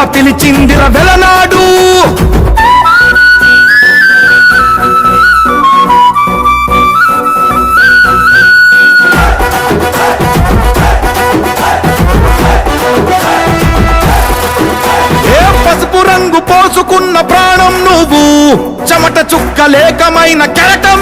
గర్వంగా పిలిచిందిర వెలనాడు. ఏ పసుపు రంగు పోసుకున్న ప్రాణం నువ్వు చెమట చుక్క లేకమైన కెరటం